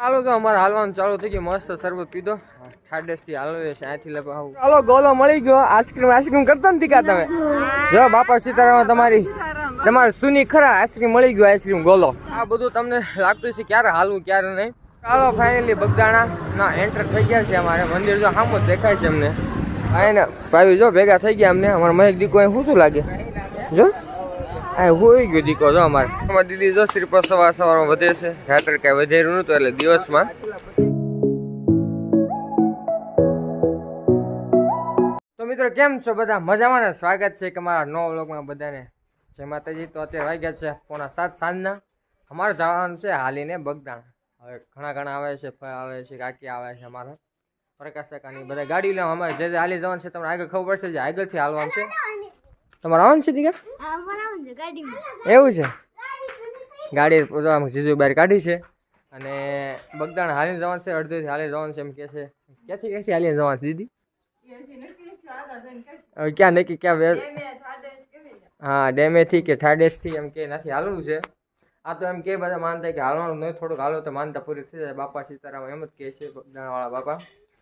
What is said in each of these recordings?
ચાલો તો અમારે હાલવાનું ચાલુ થઈ ગયું. મસ્ત શરબત પીધો. ઠાડેસથી હાલો અહીંથી આવું. ચાલો ગોલો મળી ગયો. આઈસ્ક્રીમ આઈસ્ક્રીમ કરતા નથી કા તમે? જો, બાપા સીતારામ તમારી, તમારે સુની ખરા આઈસ્ક્રીમ મળી ગયો, આઈસ્ક્રીમ, ગોલો. આ બધું તમને લાગતું છે ક્યારે હાલવું, ક્યારે નહીં. ચાલો ફાઇનલી બગદાણા ના એન્ટર થઈ ગયા છે અમારે. મંદિર જો સામો દેખાય છે અમને. આને ભાઈ જો, ભેગા થઈ ગયા અમને. અમારે મહેક દીકો અહીં શું લાગે? જો. આ હોઈ ગયો દીકો જો અમારે. અમારી દીદી જો શ્રીપદ સવાર સવારમાં વધે છે. રાત્રે કાંઈ વધેરું નહોતું એટલે દિવસમાં તો મિત્રો, કેમ છો બધા? મજામાં ને? સ્વાગત છે કે મારા નવા વ્લોગમાં બધાને. જય માતાજી. તો અત્યારે વાગ્યા છે પોણા સાત સાંજના. અમારે જવાનું છે હાલીને બગદાણા. હવે ઘણા ઘણા આવે છે આવે છે, કાકી આવે છે અમારા. પ્રકાશ કાકાની બધા ગાડી લેવા. અમારે જે હાલી જવાનું છે, તમને આગળ ખબર પડશે, જે આગળથી હાલવાનું છે. તમારે આવવાનું છે દીકા એવું છે? ગાડી આમ જીજુ બહાર કાઢી છે. અને બગદાણ હાલીને જવાનું છે અડધેથી હાલી જવાનું છે એમ કે છે. ક્યાંથી ક્યાંથી હાલીને જવાનું છે દીદી? ક્યાં નક્કી ક્યાં હા ડેમેથી કે ઠાડેસથી એમ કે નથી હાલવું છે. આ તો એમ કે બધા માનતા કે હાલવાનું નહીં થોડુંક હાલો તો માનતા પૂરી થઈ જાય. બાપા સીતારામ એમ જ કહે છે બગદાણવાળા બાપા.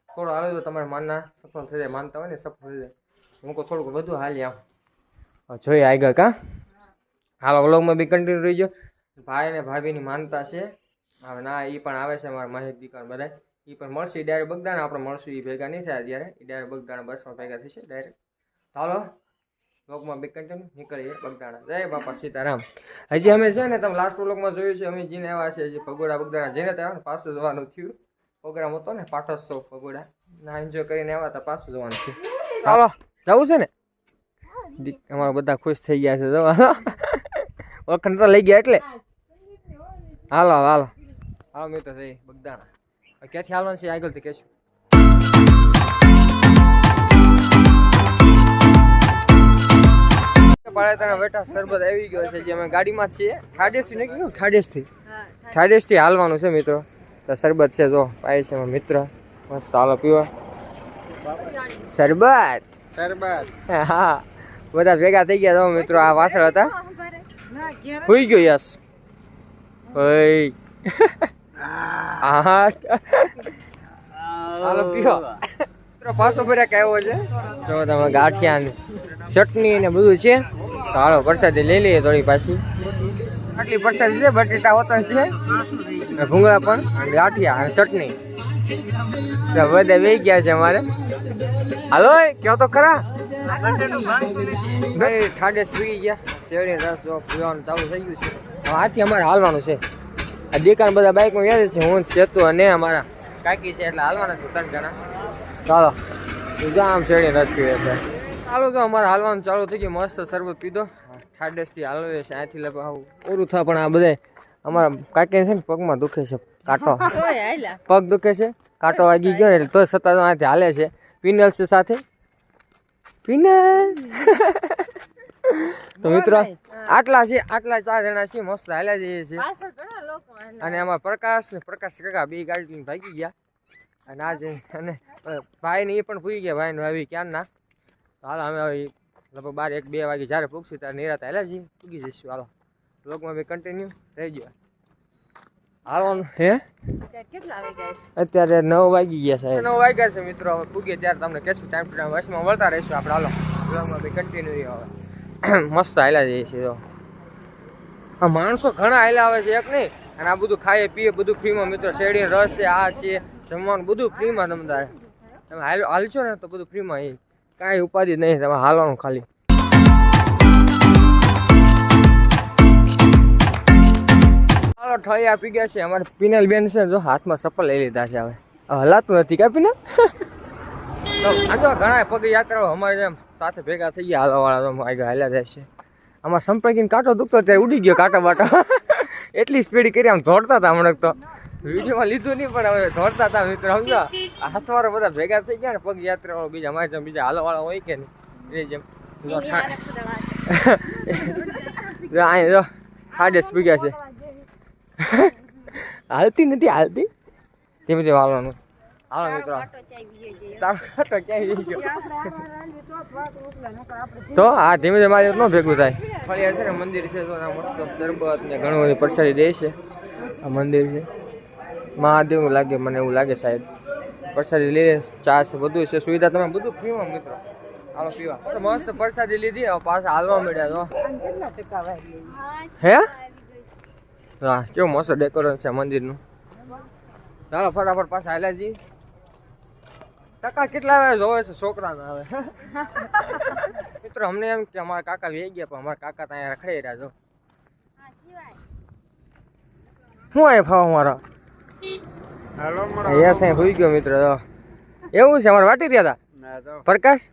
થોડું હાલો તો તમારે માનના સફળ થઈ જાય માનતા હોય ને સફળ થઈ જાય. હું થોડુંક વધુ હાલી આમ જોઈએ આગળ કા? હાલો વ્લોગમાં બી કન્ટિન્યુ રહી ગયો ભાઈ ને ભાભીની માનતા છે. હવે ના એ પણ આવે છે મારા મહેક દીકરા બધા એ પણ મળશે. ડાયરેક્ટ બગદાણ, આપણે મળશું. એ ભેગા નહીં થાય અત્યારે. એ ડાયરેક્ટ બગદાણ બસમાં ભેગા થશે ડાયરેક્ટ હાલો વ્લોગમાં બી કન્ટિન્યુ નીકળીએ, બગદાણા. જય બાપા સીતારામ. હજી અમે છે ને, તમે લાસ્ટ વ્લોગમાં જોયું છે, અમે જીને આવ્યા છે, જે ભગોડા બગદાણા જેને ત્યાં પાછું જવાનું થયું. પ્રોગ્રામ હતો ને, પાઠોત્સવ ભગોડા ના એન્જોય કરીને આવ્યા હતા પાછું જવાનું થયું. ચાલો જવું છે ને? અમારા બધા ખુશ થઈ ગયા છે જવા વખત તો લઈ ગયા એટલે. હાલો હાલો હાલો. મિત્રો થઈ બગદાણા. ક્યાંથી હાલવાનું છે આગળથી કહેશું? પાળેતાના બેઠા સરબત આવી ગયો છે જે અમે ગાડીમાં છીએ. ઠાડેસથી કીધું? ઠાડેસથી ઠાડેસથી હાલવાનું છે મિત્રો. તો સરબત છે જો પાય છે મિત્ર. મસ્ત હાલો પીવા. સરબત શરબત. હા. બધા ભેગા થઈ ગયા તો મિત્રો આ વાસળ હતા. હોઈ ગયો યસ. મિત્રો, પાછો ભર્યા કેવો છે. જો, તમે ગાંઠિયા ચટણી ને બધું છે. તો હાલો પ્રસાદી લઈ લઈએ થોડી પાછી. આટલી પ્રસાદી છે, બટેટા હોતા છે. ભૂંગળા પણ ગાંઠિયા, અને ચટણી. બધા વેઈ ગયા છે અમારે. હાલો કયો તો ખરા? ભાઈ ઠાડે સુઈ ગયા. શેરડી રસ જો પીવાનું ચાલુ થઈ ગયું છે. હાથી અમારે હાલવાનું છે. આ દેકાન બધા બાઇકમાં યાદ છે. હું સેતુ અને અમારા કાકી છે એટલે હાલવાના છે ત્રણ જણા. ચાલો. બીજા આમ શેરડી રસ પીવે છે. ચાલો તો અમારે હાલવાનું ચાલુ થઈ ગયું. મસ્ત શરબત પીધો. ઠાડેસથી હાલવે છે. અહીંથી લે ઓરું થાય પણ આ બધા અમારા કાકી છે ને પગમાં દુખે છે. કાંટો. પગ દુખે છે. કાંટો વાગી ગયો ને એટલે તોય સત્તા અહીંથી હાલે છે. પિનલ છે સાથે. તો મિત્રો આટલા છે આટલા ચાર જણા છે મસ્ત હાલ્યા જઈએ છીએ અને આમાં પ્રકાશ ને પ્રકાશ કાકા બે ગાડી ભાગી ગયા. અને આજે અને ભાઈ ને એ પણ પૂગી ગયા ભાઈ ને આવી ક્યાં ના? હાલ અમે લગભગ બાર એક બે વાગે જ્યારે પૂગશું ત્યારે નિરાત હાલ્યા જઈએ પૂગી જઈશું. હાલો બ્લોગમાં બી કન્ટિન્યુ રહી હાલવાનું હે? અત્યારે નવ વાગી ગયા છે નવ વાગ્યા છે મિત્રો હવે પૂગીએ ત્યારે તમને કહેશું ટાઈમ ટુ ટાઈમ બસમાં વળતા રહીશું આપણે. હાલો બ્લોગમાં બી કન્ટિન્યુ હવે. મસ્ત હાલ્યા જઈએ છીએ તો આ માણસો ઘણા હાલ્યા આવે છે એક નહીં. અને આ બધું ખાઈએ પીએ બધું ફ્રીમાં મિત્રો શેરડી રસ છે આ છે જમવાનું બધું ફ્રીમાં તમે તારે તમે હાલ હાલશો ને તો બધું ફ્રીમાં એ. કાંઈ ઉપાધિ નહીં તમે હાલવાનું ખાલી. ચાલો ઠળી પી ગયા છે. અમારે પિનલ બેન છે જો હાથમાં ચપ્પલ લઈ લીધા છે હવે. હલાતું નથી કા પિનલ? તો આ જો ઘણા પગ યાત્રાઓ અમારે જેમ સાથે ભેગા થઈ ગયા હાલવાવાળા તો આગળ હાલ્યા જાય છે. આમાં સંપર્કીને કાંટો દુખતો ત્યારે ઉડી ગયો કાંટો બાટો. એટલી સ્પીડ કરી આમ દોડતા હતા હમણાં તો. વિડીયોમાં લીધું નહીં પણ હવે દોડતા હતા મિત્રો સમજો હાથવાળા બધા ભેગા થઈ ગયા ને પગ યાત્રાવાળો બીજા અમારે જેમ બીજા હાલવાળા હોય કે નહીં એ જેમ. જો અહીં જો પી ગયા છે. હાલતી નથી હાલતી. ધીમે ધીમે હાલવાનું હાલો મિત્રો. તારો કાંટો ક્યાંય જઈ ગયો? તો આ ધીમે ધીમે મારી ન ભેગું થાય. ફરી છે ને મંદિર છે તો આ મસ્ત શરબત ને ઘણું બધી પ્રસાદી દે છે. આ મંદિર છે. મહાદેવનું લાગે મને એવું લાગે સાહેબ. પ્રસાદી લઈ ચા છે બધું છે સુવિધા તમે બધું પીવા મિત્રો. હાલો પીવા. મસ્ત પ્રસાદી લીધી હવે પાછા હાલવા મળ્યા તો. હે? હા કેવું મસ્ત ડેકોરેશન છે મંદિરનું. ચાલો ફટાફટ પાછા હાલ્યા કાકા ટકા કેટલા આવે? જોવે છે છોકરાને આવે. મિત્રો અમને એમ કે અમારા કાકા વે ગયા પણ અમારા કાકા ત્યાં રખડી રહ્યા છો શું આવે ફાવ મારા અહીંયા સાહેબ હોઈ ગયો મિત્ર એવું છે અમારે વાટી રહ્યા હતા? પ્રકાશ?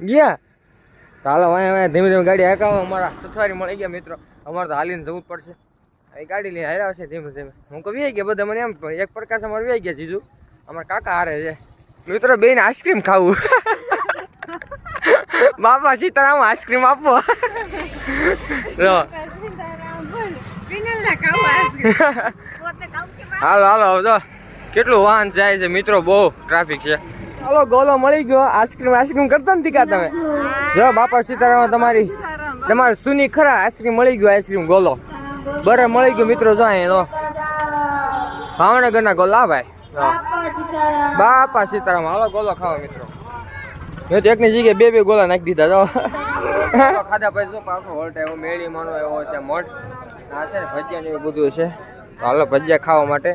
ગયા. તો હાલો વાંય વાંય ધીમે ધીમે ગાડી હકાવો અમારા સથવારી મળી ગયા મિત્રો. અમારે તો હાલીને જવું જ પડશે. એ ગાડી લઈને હાર્યા છે ધીમે ધીમે. હું કહું વી ગયા બધા મને એમ એક પ્રકાશ અમારે વી ગયા જીજુ. અમારા કાકા હારે છે. મિત્રો બેન આઈસ્ક્રીમ ખાવું. બાપા સીતારામ આઈસ્ક્રીમ આપો. હાલો હાલો જો. કેટલું વાહન જાય છે મિત્રો બહુ ટ્રાફિક છે. હાલો ગોલો મળી ગયો. આઈસ્ક્રીમ આઈસ્ક્રીમ કરતા નથી કા તમે? જો બાપા સીતારામ તમારી. તમારે સુની ખરા આઈસ્ક્રીમ મળી ગયો, આઈસ્ક્રીમ ગોલો. બરે મળી ગયો, મિત્રો, જો તો ભાવનગરના ગોલા, ભાઈ. બાપા સીતારામ, હાલો ગોલો ખાવા, મિત્રો. મેં તો એકની જગ્યાએ બે બે ગોલા નાખી દીધા તો ખાધા પછી શું પાછો હોલ્ટ એવો મેળી માનો એવો છે મોટ આ છે ને ભજીયા ને એવું બધું છે. હાલો ભજીયા ખાવા માટે.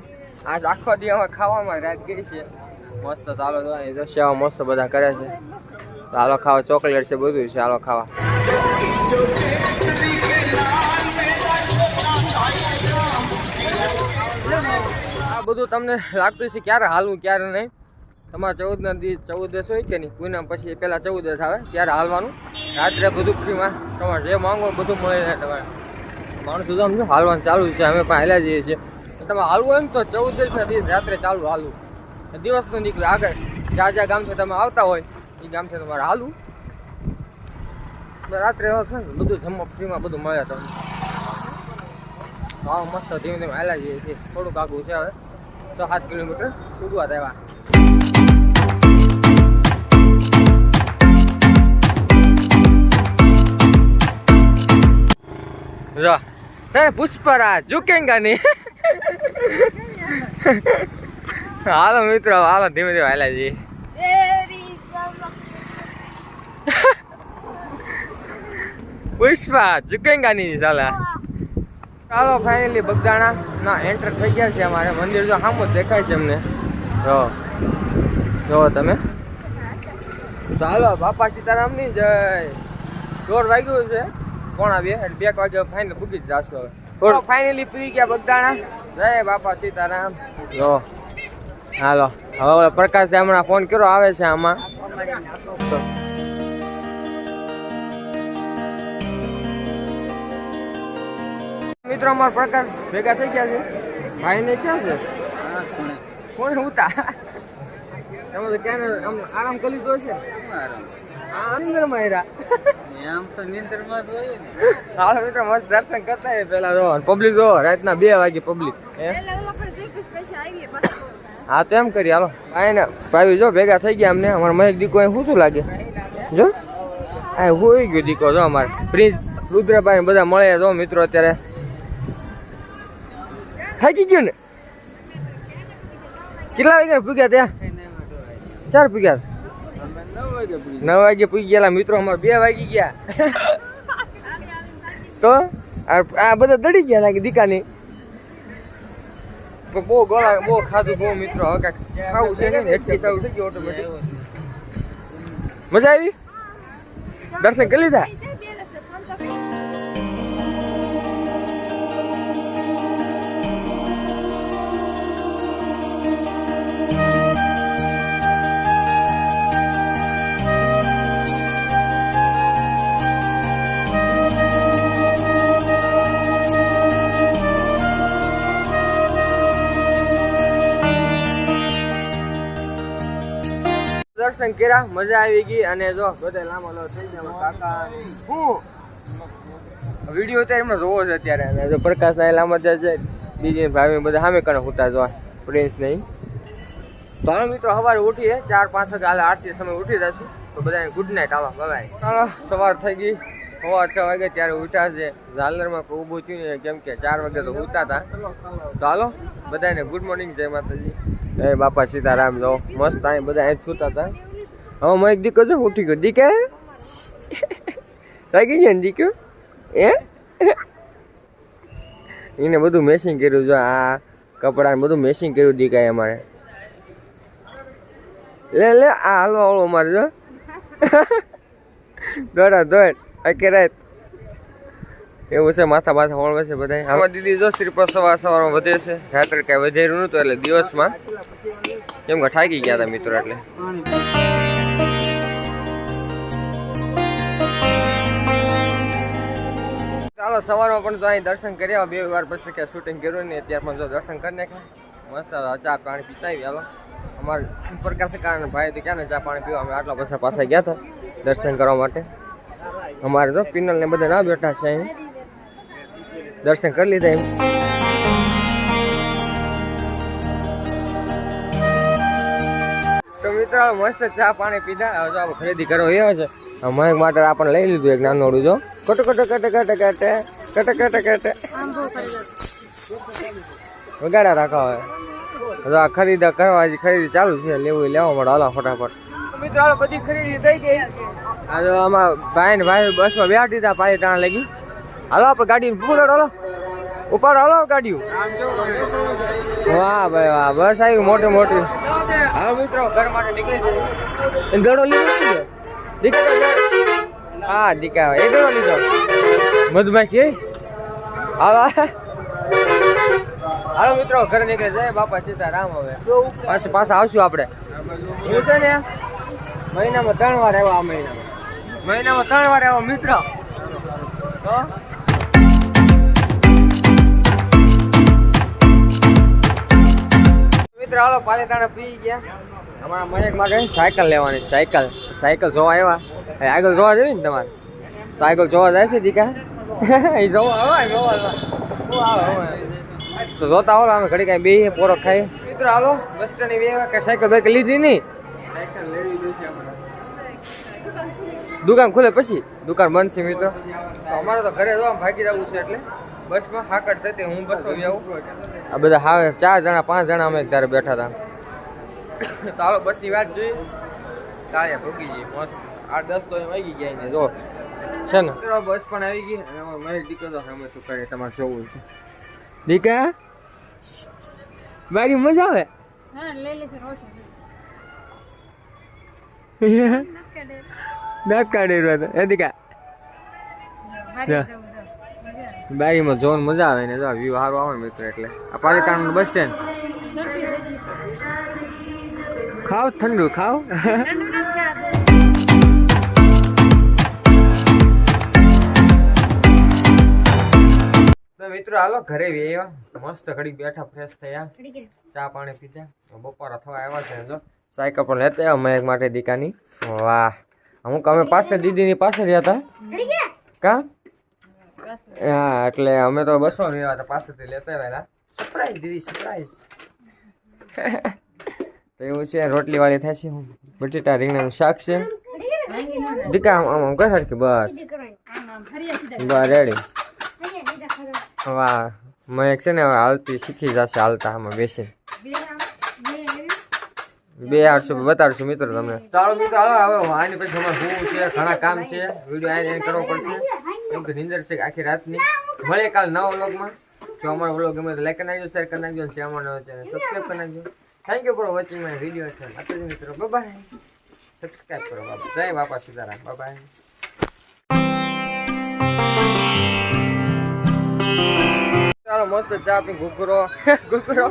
આજ આખો દી અમે ખાવામાં રાત ગઈ છે. મસ્ત ચાલો, જો સેવા મસ્ત બધા કરે છે. હાલો ખાવા, ચોકલેટ છે, બધું છે, હાલો ખાવા. આ બધું તમને લાગતું છે ક્યારે હાલવું, ક્યારે નહીં. તમારે ચૌદ ના દિવસ ચૌદસ હોય કે નહીં? પૂનમ પછી પહેલા ચૌદસ આવે, ત્યારે હાલવાનું. રાત્રે બધું ફ્રીમાં તમારે જે માંગો બધું મળી જાય તમારે. માણસો તો સમજો હાલવાનું ચાલુ છે, અમે પણ હાલ્યા જઈએ છીએ. તમે હાલવું એમ તો ચૌદ ના દિવસ રાત્રે ચાલુ હાલવું. દિવસનું નીકળે આગળ. જ્યાં જ્યાં ગામથી તમે આવતા હોય, એ ગામથી તમારે હાલવું. રાત્રે હશે ને બધું જમવા ફ્રીમાં બધું મળ્યા તમને. હા, મસ્ત ધીમે ધીમે હાલા જઈએ છીએ. થોડુંક આગું છે હવે. છ સાત કિલોમીટર ઉડવા દેવા. જો. હે પુષ્પરા ઝુકેંગા હાલો મિત્રો, હાલો, ધીમે ધીમે હાલા જઈએ. પુષ્પા ચુકેંગાની ચાલે સાલા ચાલો ફાઇનલી બગદાણા ના એન્ટર થઈ ગયા છે અમારે. મંદિર તો સામો જ દેખાય છે અમને. જો. જો તમે. હાલો બાપા સીતારામની જય. દોઢ વાગ્યું છે. પોણા બે એટલે બે વાગે ફાઇનલ પૂગી જ જાશું હવે. ફાઇનલી પૂરી ગયા બગદાણા. જય બાપા સીતારામ. જો. હાલો. હવે પ્રકાશ હમણાં ફોન કર્યો આવે છે આમાં. મિત્રો અમારા પ્રકાશ ભેગા થઈ ગયા છે. ભાઈ ને ક્યાં છે? કોણ ઉતા. તમે તો ક્યાં આમ આરામ કરી લીધો છે આ અંદર માર્યા આમ તો નીંદરમાં જ હોય ને હાલો મિત્રો મસ્ત દર્શન કરતા હોય પેલા જો પબ્લિક જો રાતના બે વાગે પબ્લિક. હા તો એમ કરી હાલો. આ ને ભાઈ જો ભેગા થઈ ગયા અમને. અમારા મહેક દીકો અહીં શું શું લાગે? જો? આ હોઈ ગયો દીકો જો અમારે. પ્રિન્સ રુદ્રભાઈ બધા મળે જો મિત્રો અત્યારે. થાકી ગયું ને? કેટલા વાગ્યા પૂગ્યા ત્યાં? ચાર પૂગ્યા? નવ વાગે પૂગી ગયેલા મિત્રો અમારે બે વાગી ગયા. તો આ બધા દડી ગયા લાગે દીકાની. બહુ ગોળા બહુ ખાધું બહુ મિત્રો. હવે કાંઈક ખાવું છે ને હેઠી સાવું થઈ ગયું ઓટોમેટિક મજા આવી? દર્શન કરી લીધા? દર્શન કર્યા, મજા આવી ગઈ અને જો બધા લાંબા લો થઈ ગયા કાકા. હું વીડિયો અત્યારે એમનો જોવો છે અત્યારે. અને જો પ્રકાશ ના લાંબા છે બીજી ભાવી બધા સામે કણે હોતા જો પ્રિન્સ નહીં તો હવે મિત્રો, સવારે ઉઠીએ, ચાર, પાંચ વાગે હાલે આરતી સમય ઉઠી જશું. તો બધાને ગુડ નાઇટ આવા બાય સવાર થઈ ગઈ. સવા છ વાગે ત્યારે ઉઠ્યા છે. ઝાલરમાં કોઈ ઊભું થયું ને કેમ કે ચાર વાગે તો ઉઠતા હતા તો. હાલો, બધાને ગુડ મોર્નિંગ જય માતાજી. એ બાપા સીતારામ, જો, મસ્ત અહીં બધા અહીં છૂતા હતા હું એક દીકરો છે ઉઠી ગયો દીકા? લાગી ગયા ને દીકરો? એ એને બધું મેસિંગ કર્યું, જો આ કપડા બધું મેસિંગ કર્યું દીકાએ અમારે. લે લે, આ હાલો હાલો અમારે, જો. દોડા, દોડ. આખી રાત એવું છે, માથા માથા વળવે છે બધા આમાં દીદી જો શ્રીપદ સવાર સવારમાં વધે છે. રાત્રે કાંઈ વધેરું નહોતું, એટલે દિવસમાં. કેમ કે થાકી ગયા હતા મિત્રો એટલે. ચાલો સવારમાં પણ જો અહીં દર્શન કરી આવ્યા બે વાર પછી કે શૂટિંગ કર્યું ને અત્યારે પણ જો દર્શન કરી નાખ્યા. મસ્ત ચા પાણી પીતા આવી હાલો. અમારે પ્રકાશ કારણ ભાઈ તો ક્યાં ને ચા પાણી પીવા? અમે આટલા પછી પાછા ગયા હતા દર્શન કરવા માટે. અમારે તો પિનલ ને બધા ના બેઠા છે અહીં. દર્શન કરી લીધા એમ. તો મિત્રો મસ્ત ચા પાણી પીધા. હવે આપણે ખરીદી કરવા એવા છે. મહેક માટે આપણે લઈ લીધું એક નાનોડું જો. કટ કટ કટ કટ કટ કટ કટ કટ. વગાડા રાખવા હવે. હવે આ ખરીદા કરવા ખરીદી ચાલુ છે લેવું લેવા મળે હાલા ફટાફટ. મિત્રો હાલો બધી ખરીદી થઈ ગઈ. આ તો આમાં ભાઈ ને ભાઈ બસમાં બેઠી દીધા પાછી ટાણા લાગી. હાલો આપણે ગાડી ઉપાડો હાલો. ઉપાડો હાલો ગાડીઓ. વાહ ભાઈ વાહ બસ આવી મોટી મોટી. હા મિત્રો ઘર માટે નીકળી ગયો ગળો લીધો છે? હા દીકા એ દડો લીધો. મધમાખી આવા. હાલો મિત્રો, ઘરે નીકળે જાય બાપા સીતારામ હવે. પાછા પાછા આવશું આપણે. એવું ને? મહિનામાં ત્રણ વાર આવ્યા આ મહિનામાં. મહિનામાં ત્રણ વાર આવ્યા મિત્ર. તો? મિત્ર, હાલો, પાલેતાણા પી ગયા. અમારા મહેક માટે સાયકલ લેવાની, સાયકલ સાયકલ જોવા આવ્યા? આગળ જોવા જવી ને તમારે? તો આગળ જોવા જાય છે દીકા? એ જોવા આવે જોવા તો જોતા આવો અમે ઘડી કાંઈ બે પોરો ખાઈ મિત્રો, હાલો બસ સ્ટેન્ડ બે કે સાયકલ બેક લીધી નહીં? દુકાન ખુલે પછી? દુકાન બંધ છે, મિત્રો. અમારે તો ઘરે જવા ભાગી જવું છે એટલે બસમાં હાકડ થતી, હું બસમાં આવું આ બધા હા ચાર જણા, પાંચ જણા અમે ત્યારે બેઠા હતા તો હાલો બસની વાત જોઈ ચાલે ભૂકી જઈએ મસ્ત. આઠ દસ તો એમ આવી ગયા એને જો છે ને? બસ પણ આવી ગઈ અને મારી દીકરો તો અમે તું કરે તમારે જોવું છે. દીકા? મારી મજા આવે? ના કાઢી રહ્યો એ દીકા. બારીમાં જોવાનું મજા આવે ને જો વ્યૂ સારું આવે ને મિત્રો એટલે. આ પાલિતાણાનું બસ સ્ટેન્ડ. ખાવ, ઠંડુ ખાવ. મિત્રો, હાલો, ઘરે આવ્યા મસ્ત ઘડી બેઠા ફ્રેશ થયા. ચા પાણી પીધા. બપોર અથવા આવ્યા છે, જો. સાયકલ પણ લેતા આવ્યા એક માટે દીકાની. વાહ. અમુક અમે પાસે દીદીની પાસે રહ્યા હતા. કા? હા, એટલે અમે તો બસો રહ્યા હતા પાસેથી લેતા આવેલા. સરપ્રાઈઝ દીદી સરપ્રાઈઝ તો એવું છે રોટલી વાળી થાય છે બટેટા, રીંગણાનું શાક છે. દીકા, આમ આમ કઈ સરખી બસ. બસ રેડી. વાહ મેં છે ને હાલતી શીખી જશે, હાલતા આમાં બેસી બે આઠસો બતાડશું મિત્રો તમને. ચાલો મિત્રો હવે આની પછી અમારે શું છે, ઘણા કામ છે, વીડિયો આઈને આઈને કરવો પડશે. એમ તો નિંદર છે આખી રાતની. મળે કાલ નવા વ્લોગમાં. જો અમારો વ્લોગ ગમે તો લાઈક કરી નાખજો શેર કરી નાખજો, અને અમારો સબસ્ક્રાઈબ કરી નાખજો. Thank you for watching my video અત્યારે મિત્રો. બાય સબસ્ક્રાઈબ કરો બાબા જય બાપા સીતારામ. બાય ચાલો, મસ્ત ચા પી, ઘૂઘરો. ઘૂઘરો.